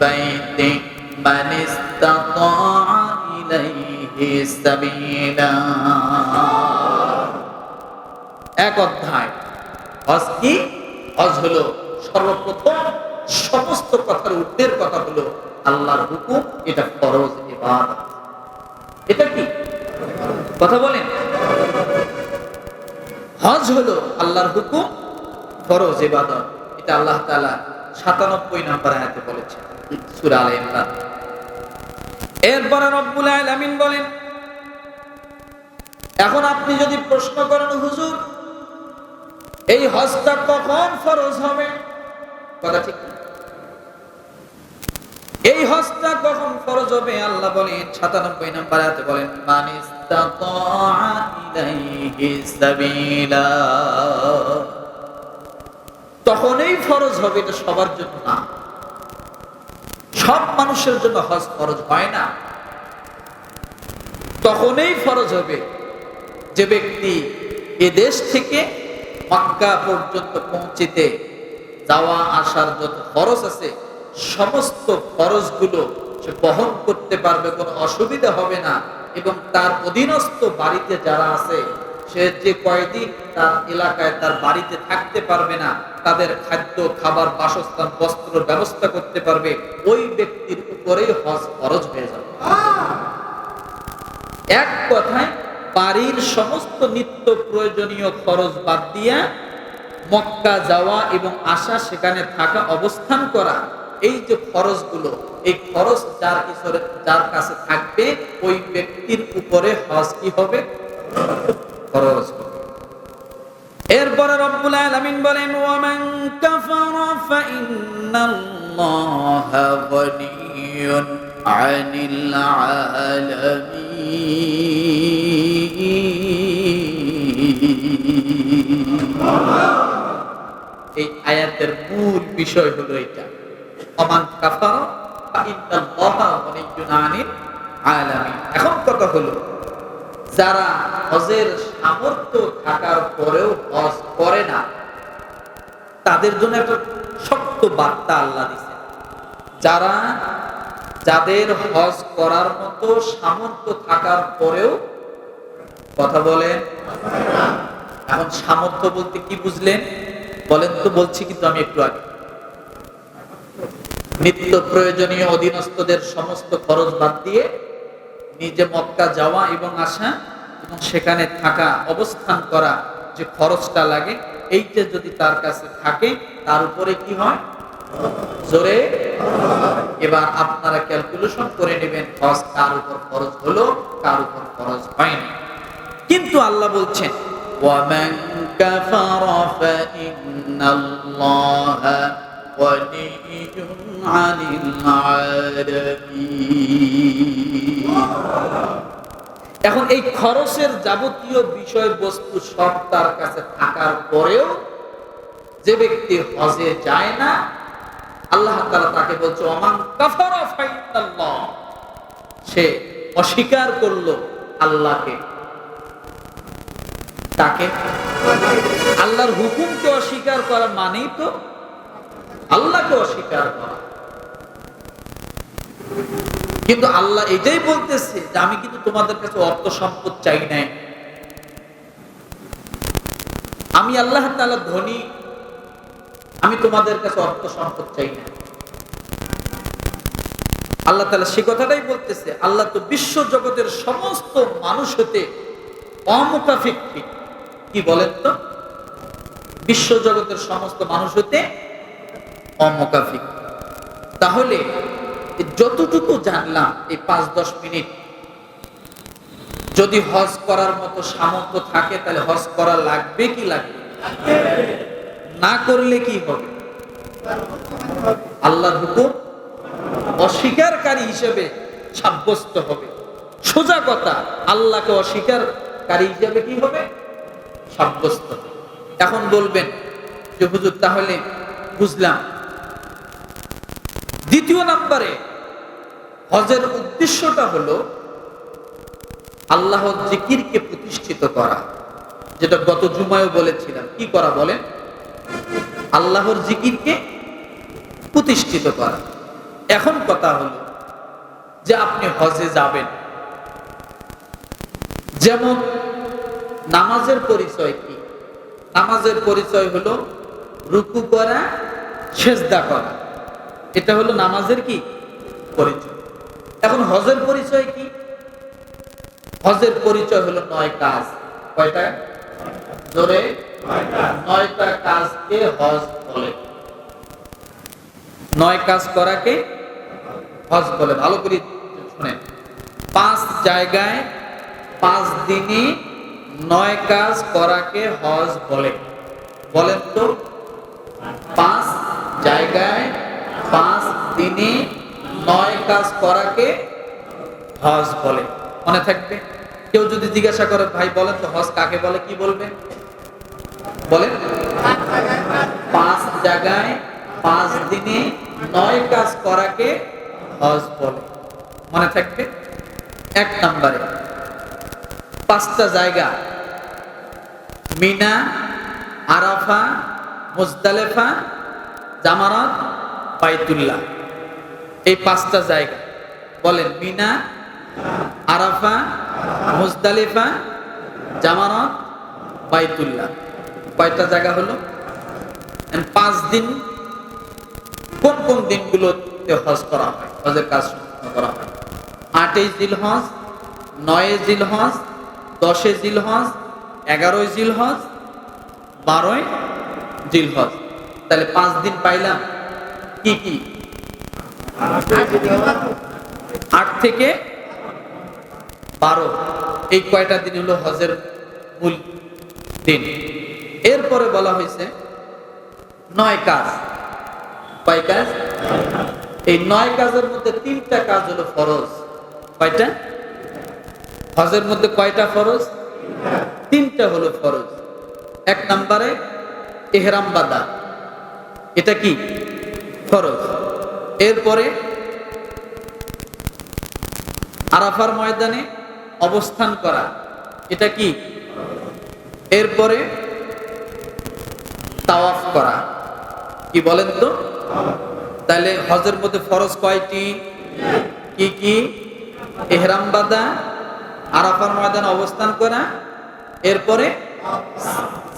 বাইতি মান ইসতাতা ইলাইহি সাবিলা। এক অধ্যায়। হজ কি? হজ হলো সর্বপ্রথম সমস্ত কথার ঊর্ধ্বের কথা হলো আল্লাহর হুকুম, এটা ফরজ ইবাদত। এটা কি? কথা বলেন। হজ হলো আল্লাহর হুকুম, ফরজ ইবাদত। এটা আল্লাহ তাআলা 97 নম্বর আয়াতে বলেছেন, সূরা আলে ইমরান। এরপরে রব্বুল আলামিন বলেন, এখন আপনি যদি প্রশ্ন করেন, হুজুর, এই হজটা কখন ফরজ হবে? কথা ঠিক এই হজটা কখন ফরজ হবে? আল্লাহ বলেন, সাতানব্বই নাম্বার আয়াতে বলেন, মান ইসতাতাআ ইলাইহি সাবিলা। তখনই ফরজ হবে, এটা সবার জন্য না। সব মানুষের জন্য হজ ফরজ হয় না। তখনই ফরজ হবে যে ব্যক্তি এ দেশ থেকে মক্কা পর্যন্ত পৌঁছিতে যাওয়া, আসার যত খরচ আছে, সমস্ত খরচগুলো সে বহন করতে পারবে, কোনো অসুবিধা হবে না। এবং তার অধীনস্থ বাড়িতে যারা আছে, সে যে কয়দিন তার এলাকায়, তার বাড়িতে থাকতে পারবে না তাদের খাদ্য, খাবার, বাসস্থান বস্ত্র ব্যবস্থা করতে পারবে, ওই ব্যক্তির উপরেই হজ খরচ হয়ে যাবে এক কথায়, বাড়ির সমস্ত নিত্য প্রয়োজনীয় খরচ বাদ দিয়া মক্কা যাওয়া এবং আসা, সেখানে থাকা, অবস্থান করা, এই যে খরচগুলো, এই খরচ যার কিশোরে যার কাছে থাকবে, ওই ব্যক্তির উপরে হজ কি হবে খরচ হবে। এরপরে রব্বুল আলামিন বলেন, ওয়ামান কাফারা ফাইন্নাল্লাহা গনিয়্যুন আনিল আলামিন। এই আয়াতের মূল বিষয় হলো এটা। অমান কাফারা ফাইন্নাল্লাহা গনিয়্যুন আনিল আলামিন। এখন কথা হলো যারা হজের সামর্থ্য থাকার পরেও হজ করে না, তাদের জন্য একটা শক্ত বার্তা আল্লাহ দিছে। যারা যাদের হজ করার মতো সামর্থ্য থাকার পরেও কথা বলেন। এখন সামর্থ্য বলতে কি বুঝলেন? বলেন তো, বলছি কিন্তু আমি একটু আগে। নিত্য প্রয়োজনীয় অধীনস্থদের সমস্ত খরচ বাদ দিয়ে নিজে মক্কা যাওয়া এবং আসা এবং সেখানে থাকা অবস্থান করা যে খরচটা লাগে এইটা যদি তার কাছে থাকে তার উপরে কি হয় জোরে এবার আপনারা ক্যালকুলেশন করে নেবেন হজ কার উপর খরচ হলো কার উপর খরচ হয়নি কিন্তু আল্লাহ বলছেন ومن كفر فإن الله غني عن العالمين এখন এই খরচের যাবতীয় বিষয়বস্তু সব তার কাছে থাকার পরেও যে ব্যক্তি হজে যায় না, আল্লাহ তাআলা তাকে বলছে অমান সে অস্বীকার করল আল্লাহকে। তাকে আল্লাহর হুকুমকে অস্বীকার করা মানেই তো আল্লাহকে অস্বীকার করা। কিন্তু আল্লাহ এটাই বলতেছে যে আমি কিন্তু তোমাদের কাছে অর্থ সম্পদ চাই নাই। আমি আল্লাহ তাআলা ধনী, আমি তোমাদের কাছে অর্থ সম্পদ চাই না আল্লাহ তাআলা সে কথাটাই বলতেছে, আল্লাহ তো বিশ্ব জগতের সমস্ত মানুষ হতে অমুখাফিক ঠিক কি বলেন তো? বিশ্ব জগতের সমস্ত মানুষ হতে অমুখাফিক তাহলে যতটুকু জানলাম, এই পাঁচ দশ মিনিট, যদি হজ করার মতো সামর্থ্য থাকে, তাহলে হজ করা লাগবে কি লাগবে না? করলে কি হবে? আল্লাহর হুকুম অস্বীকারী হিসেবে সাব্যস্ত হবে। সোজা কথা, আল্লাহকে অস্বীকারী হিসেবে কি হবে? সাব্যস্ত এখন বলবেন যে, হুজুর, তাহলে বুঝলাম দ্বিতীয় নাম্বারে। হজের উদ্দেশ্যটা হলো আল্লাহ জিকিরকে প্রতিষ্ঠিত করা। যেটা গত জুমায় বলেছিলাম। কি করা বলেন? আল্লাহর জিকিরকে প্রতিষ্ঠিত করা। এখন কথা হলো যে আপনি হজে যাবেন। যেমন নামাজের পরিচয় কি? নামাজের পরিচয় হলো রুকু করা, সেজদা করা। এটা হলো নামাজের কি? পরিচয়। এখন হজের পরিচয় কি? হজের পরিচয় হলো নয় কাজ। কয়টা? জোরে? নয়টা কাজকে হজ বলে। নয় কাজ করাকে হজ বলে। ভালো করে শুনেন পাঁচ জায়গায় পাঁচ দিনে নয় কাজ করাকে হজ বলে। বলেন তো। পাঁচ জায়গায় পাঁচ দিনে নয় কাজ করাকে হজ বলে। মনে থাকবে? কেউ যদি জিজ্ঞাসা করে, ভাই, বলেন তো হজ কাকে বলে? কি বলবে? বলেন। পাঁচ জায়গায় পাঁচ দিনে নয় কাজ করাকে হজ বলে। মনে থাকবে? এক নম্বরে পাঁচটা জায়গা। মিনা, আরাফা, মুজদালেফা জামারাত বাইতুল্লাহ। এই পাঁচটা জায়গা। বলেন, Mina, Arafa, Muzdalifa Jamarat Baitullah. কয়টা জায়গা হলো? পাঁচ দিন। কোন কোন দিনগুলোতে হজ করা হয়? হজের কাজ সম্পন্ন করা হয়? আটই জিল হজ নয় জিল হজ দশে জিল হজ এগারোই জিল হজ বারোই জিল হজ তাহলে পাঁচ দিন পাইলাম। কি কি? আট থেকে বারো। এই কয়টা দিন হলো হজের মূল দিন। এরপরে বলা হয়েছে নয় কাজ। কয় কাজ? এই নয় কাজের মধ্যে তিনটা কাজ হলো ফরজ। কয়টা? হজের মধ্যে কয়টা ফরজ? তিনটা হলো ফরজ। এক নম্বরে এহরাম বাদা এটা কি? ফরজ। এরপরে আরাফার ময়দানে অবস্থান করা, এটা কি? এরপরে তাওয়াফ করা। কি বলেন তো? তাহলে হজের মধ্যে ফরজ কয়টি? কি কি? এহরাম বাদা আরাফার ময়দানে অবস্থান করা, এরপরে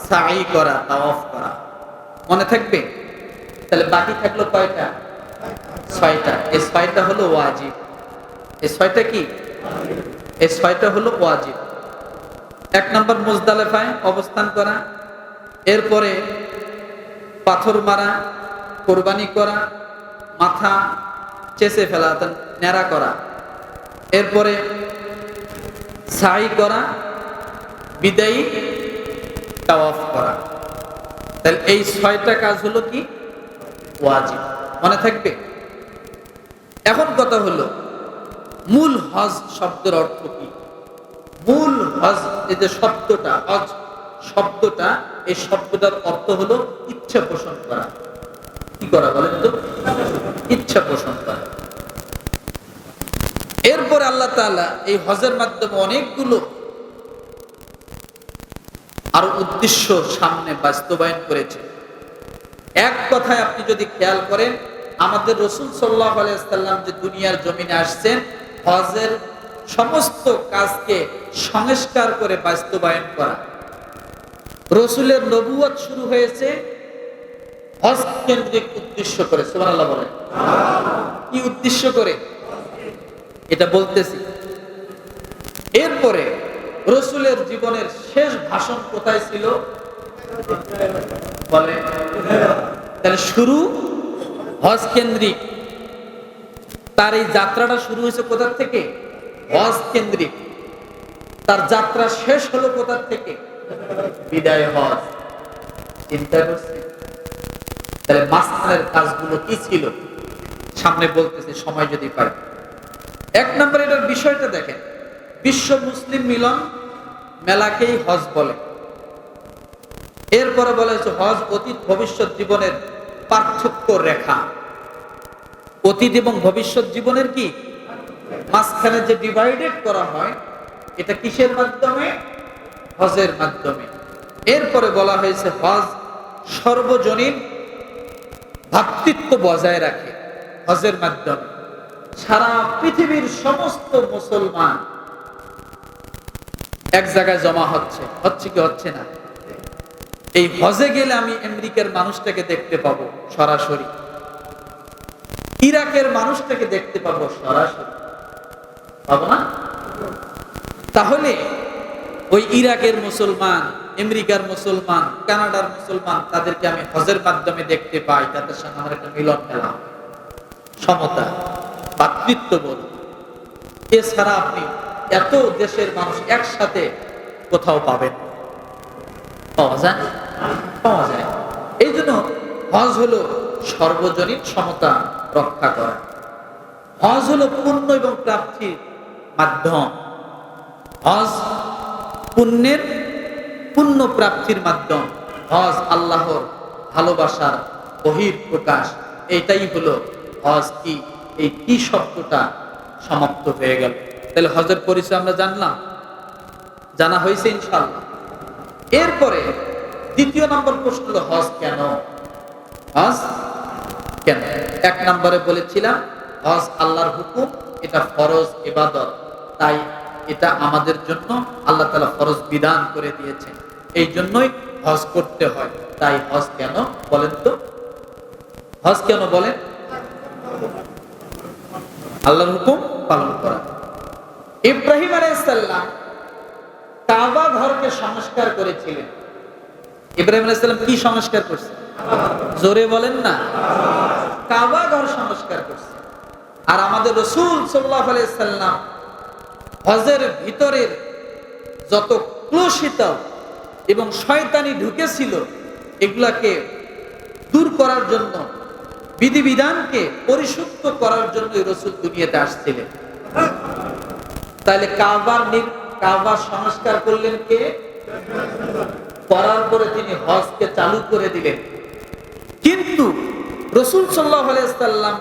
সাই করা, তাওয়াফ করা। মনে থাকবে? তাহলে বাকি থাকল কয়টা? ছয়টা। এই ছয়টা হলো ওয়াজিব। এই ছয়টা কি? এই ছয়টা হলো ওয়াজিব। এক নম্বর মুজদালেফায় অবস্থান করা, এরপরে পাথর মারা, কোরবানি করা, মাথা চেষে ফেলা ন্যাড়া করা। এরপরে সাই করা, বিদায়ী তাওয়াফ করা। তাহলে এই ছয়টা কাজ হলো কি? ওয়াজিব। মনে থাকবে? এখন কথা হলো, মূল হজ শব্দের অর্থ কি? মূল হজ, এই যে শব্দটা, হজ শব্দটা, এই শব্দটার অর্থ হলো ইচ্ছা পোষণ করা। কি করা বলেন তো? ইচ্ছা পোষণ করা। এরপরে আল্লাহ তাআলা এই হজের মাধ্যমে অনেকগুলো আরও উদ্দেশ্য সামনে বাস্তবায়ন করেছে এক কথায় আপনি যদি খেয়াল করেন, আমাদের রসুল সাল্লাহ আলাইসাল্লাম যে দুনিয়ার জমিনে আসছেন, হজের সমস্ত কাজকে সংস্কার করে বাস্তবায়ন করা। রসুলের নবুয়ত শুরু হয়েছে হজ কেন্দ্রিক উদ্দেশ্য করে, সুবহানাল্লাহ বলেন। কি উদ্দেশ্য করে? এটা বলতেছি। এরপরে রসুলের জীবনের শেষ ভাষণ কোথায় ছিল? বলে। তাহলে শুরু হজ কেন্দ্রিক। তার এই যাত্রাটা শুরু হয়েছে কোথার থেকে? হজ কেন্দ্রিক। তার যাত্রা শেষ হলো কোথার থেকে? বিদায় হজ। চিন্তা করছে। তাহলে মাঝখানের কাজগুলো কি ছিল? সামনে বলতেছে, সময় যদি পায় এক নম্বর এটার বিষয়টা দেখেন। বিশ্ব মুসলিম মিলন মেলাকেই হজ বলে। এরপরে বলা হজ অতীত ভবিষ্যৎ জীবনের পার্থক্য রেখা। অতীত এবং ভবিষ্যৎ জীবনের কি? মাঝখানে যে ডিভাইডেড করা হয়, এটা কিসের মাধ্যমে? হজের মাধ্যমে। এরপরে বলা হয়েছে হজ সর্বজনীন ভাতৃত্ব বজায় রাখে হজের মাধ্যমে। সারা পৃথিবীর সমস্ত মুসলমান এক জায়গায় জমা হচ্ছে। হচ্ছে কি হচ্ছে না? এই হজে গেলে আমি আমেরিকার মানুষটাকে দেখতে পাবো সরাসরি। ইরাকের মানুষটাকে দেখতে পাবো সরাসরি। পাবো না? তাহলে ওই ইরাকের মুসলমান, আমেরিকার মুসলমান, কানাডার মুসলমান, তাদেরকে আমি হজের মাধ্যমে দেখতে পাই। তাদের সঙ্গে আমার একটা মিলন পেলাম সমতা, ভাতৃত্ব বোধ। এছাড়া আপনি এত দেশের মানুষ একসাথে কোথাও পাবেন। পাওয়া যায়? পাওয়া যায়। এই জন্য হজ হলো সর্বজনীন সমতা রক্ষা করা। হজ হলো পুণ্য এবং প্রাপ্তির মাধ্যম। হজ পুণ্যের, পুণ্য প্রাপ্তির মাধ্যম। হজ আল্লাহর ভালোবাসার বহির প্রকাশ এটাই হলো হজ কি? এই কি শব্দটা সমাপ্ত হয়ে গেল। তাহলে হজের পরিচয় আমরা জানলাম। জানা হয়েছে ইনশাল্লাহ এরপরে দ্বিতীয় নম্বর প্রশ্ন হলো, হজ কেন? হজ কেন? এক নম্বরে বলেছিলাম, হজ আল্লাহর হুকুম, এটা ফরজ ইবাদত। তাই এটা আমাদের জন্য আল্লাহ তালা ফরজ বিধান করে দিয়েছেন। এই জন্যই হজ করতে হয়। তাই হজ কেন বলেন তো? হজ কেন বলেন? আল্লাহর হুকুম পালন করা। ইব্রাহিম আলাইসাল্লাম কাবা ঘরকে সংস্কার করেছিলেন। ইব্রাহিম আলাইসাল্লাম কি সংস্কার করছে? জোরে বলেন না। কাবা ঘর সংস্কার করছে। আর আমাদের রসুল সাল্লাহ আলাইসাল্লাম হজের ভিতরের যত ক্লোশিত এবং শয়তানি ঢুকেছিল, এগুলাকে দূর করার জন্য, বিধিবিধানকে পরিশুদ্ধ করার জন্য রসুল দুনিয়াতে আসছিলেন। তাহলে কাবার নি- কাবার সংস্কার করলেন কে? করার পরে তিনি হজকে চালু করে দিলেন। কিন্তু রসুল সাল্লাহ আলাইসাল্লাম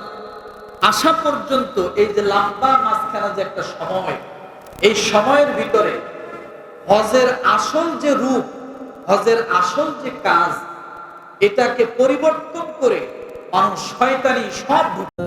আসা পর্যন্ত এই যে লম্বা মাঝখানে যে একটা সময়, এই সময়ের ভিতরে হজের আসল যে রূপ, হজের আসল যে কাজ, এটাকে পরিবর্তন করে মানুষ শয়তানি সব ঢুকে